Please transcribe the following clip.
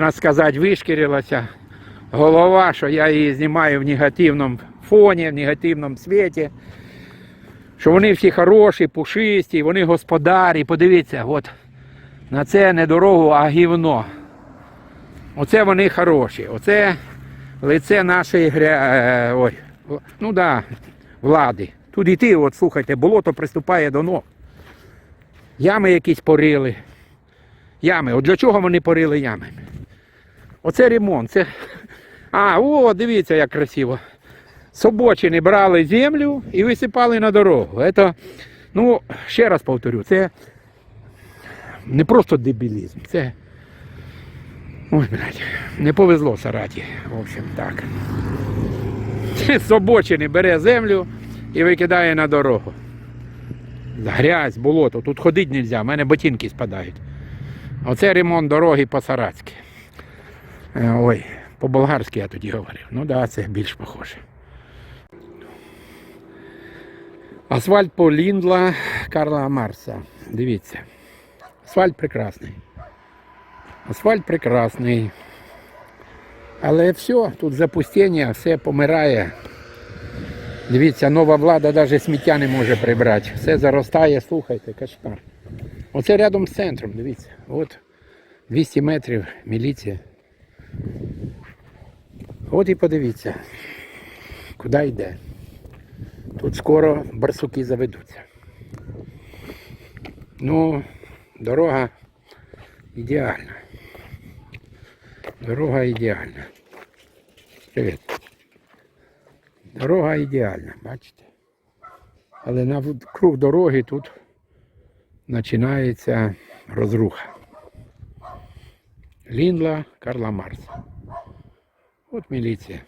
можна сказати, вишкірилася голова, що я її знімаю в негативному фоні, в негативному світі. Що вони всі хороші, пушисті, вони господарі. Подивіться, от на це не дорогу, а гівно. Оце вони хороші. Оце лице нашої гря... е, ой, ну да, влади. Тут іти, от слухайте, болото приступає до ног. Ями якісь порили. Ями. От для чого вони порили ями? Оце ремонт. Це... А, о, дивіться, як красиво. З обочини брали землю і висипали на дорогу. Це, ну, ще раз повторю, це не просто дебілізм, це. Ой, блядь, не повезло Сараті. В общем, так. З обочини бере землю і викидає на дорогу. Грязь, болото, тут ходити не можна, в мене ботинки спадають. Оце ремонт дороги по-саратськи. Е, Ой, по-болгарськи я тоді говорив. Ну да, це більш похоже. Асфальт по Ліндла Карла Марса. Дивіться. Асфальт прекрасний. Асфальт прекрасний. Але все, тут запустіння, все помирає. Дивіться, нова влада навіть сміття не може прибрати. Все заростає, слухайте, кошмар. Оце рядом з центром, дивіться. От 200 метрів міліція. От і подивіться, куди йде. Тут скоро барсуки заведуться. Ну, дорога ідеальна. Дорога ідеальна. Привіт. Дорога ідеальна, бачите? Але на круг дороги тут починається розруха. Лінла Карла Марса. От міліція.